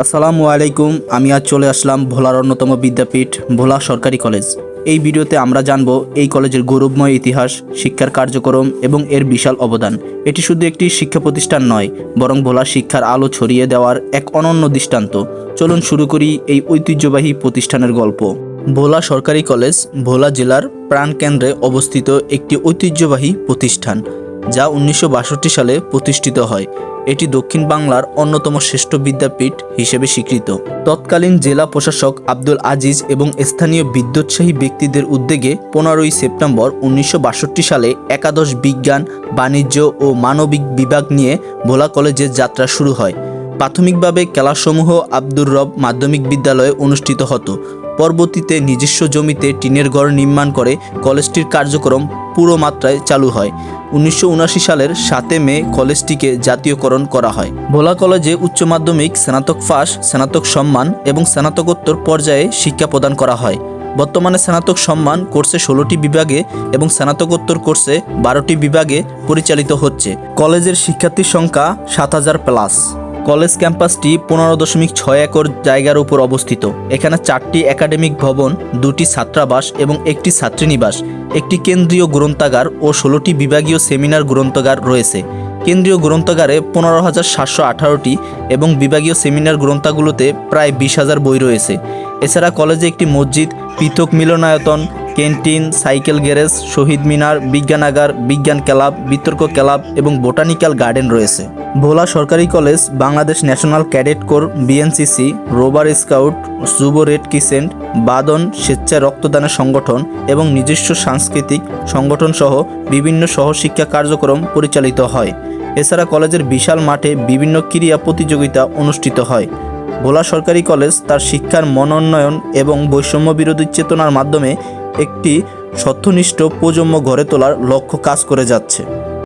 আসসালামু আলাইকুম, আমি আজ চলে আসলাম ভোলার অন্যতম বিদ্যাপীঠ, ভোলা সরকারি কলেজ। এই ভিডিওতে আমরা জানব এই কলেজের গৌরবময় ইতিহাস, শিক্ষার কার্যক্রম এবং এর বিশাল অবদান। এটি শুধু একটি শিক্ষা প্রতিষ্ঠান নয়, বরং ভোলা শিক্ষার আলো ছড়িয়ে দেওয়ার এক অনন্য দৃষ্টান্ত। চলুন শুরু করি এই ঐতিহ্যবাহী প্রতিষ্ঠানের গল্প। ভোলা সরকারি কলেজ, ভোলা জেলার প্রাণকেন্দ্রে অবস্থিত একটি ঐতিহ্যবাহী প্রতিষ্ঠান। যা উনিশশো বাষট্টি সালে প্রতিষ্ঠিত হয়। এটি দক্ষিণ বাংলার অন্যতম শ্রেষ্ঠ বিদ্যাপীঠ হিসেবে স্বীকৃত। তৎকালীন জেলা প্রশাসক আব্দুল আজিজ এবং স্থানীয় বিদ্যোৎসাহী ব্যক্তিদের উদ্যোগে পনেরোই সেপ্টেম্বর উনিশশো বাষট্টি সালে একাদশ বিজ্ঞান, বাণিজ্য ও মানবিক বিভাগ নিয়ে ভোলা কলেজের যাত্রা শুরু হয়। প্রাথমিকভাবে খেলাসমূহ আব্দুর রব মাধ্যমিক বিদ্যালয়ে অনুষ্ঠিত হতো। পরবর্তীতে নিজস্ব জমিতে টিনের ঘর নির্মাণ করে কলেজটির কার্যক্রম পুরো মাত্রায় চালু হয়। উনিশশো সালের সাতে মে কলেজটিকে জাতীয়করণ করা হয়। ভোলা কলেজে উচ্চ মাধ্যমিক, স্নাতক ফাঁস স্নাতক সম্মান এবং স্নাতকোত্তর পর্যায়ে শিক্ষা প্রদান করা হয়। বর্তমানে স্নাতক সম্মান কোর্সে ষোলোটি বিভাগে এবং স্নাতকোত্তর কোর্সে বারোটি বিভাগে পরিচালিত হচ্ছে। কলেজের শিক্ষার্থীর সংখ্যা সাত হাজার প্লাস। কলেজ ক্যাম্পাসটি পনেরো দশমিক ছয় একর জায়গার উপর অবস্থিত। এখানে চারটি একাডেমিক ভবন, দুটি ছাত্রাবাস এবং একটি ছাত্রীনিবাস, একটি কেন্দ্রীয় গ্রন্থাগার ও ষোলোটি বিভাগীয় সেমিনার গ্রন্থাগার রয়েছে। কেন্দ্রীয় গ্রন্থাগারে পনেরো হাজার সাতশো আঠারোটি এবং বিভাগীয় সেমিনার গ্রন্থাগুলোতে প্রায় বিশ হাজার বই রয়েছে। এছাড়া কলেজে একটি মসজিদ, পৃথক মিলনায়তন ক্যান্টিন, সাইকেল গ্যারেজ, শহীদ মিনার, বিজ্ঞানাগার, বিজ্ঞান ক্লাব, বিতর্ক ক্লাব এবং বোটানিক্যাল গার্ডেন রয়েছে। ভোলা সরকারি college, Bangladesh national cadet corps, BNCC রোবার scout, যুব রেড কিসেন্ট বাদন স্বেচ্ছা রক্তদানের সংগঠন এবং নিজস্ব সাংস্কৃতিক সংগঠন সহ বিভিন্ন সহশিক্ষা কার্যক্রম পরিচালিত হয়। এছাড়া কলেজের বিশাল মাঠে বিভিন্ন ক্রীড়া প্রতিযোগিতা অনুষ্ঠিত হয়। ভোলা সরকারি কলেজ তার শিক্ষার মনোন্নয়ন এবং বৈষম্য বিরোধী চেতনার মাধ্যমে একটি সত্যনিষ্ঠ প্রজন্ম গড়ে তোলার লক্ষ্য কাজ করে যাচ্ছে।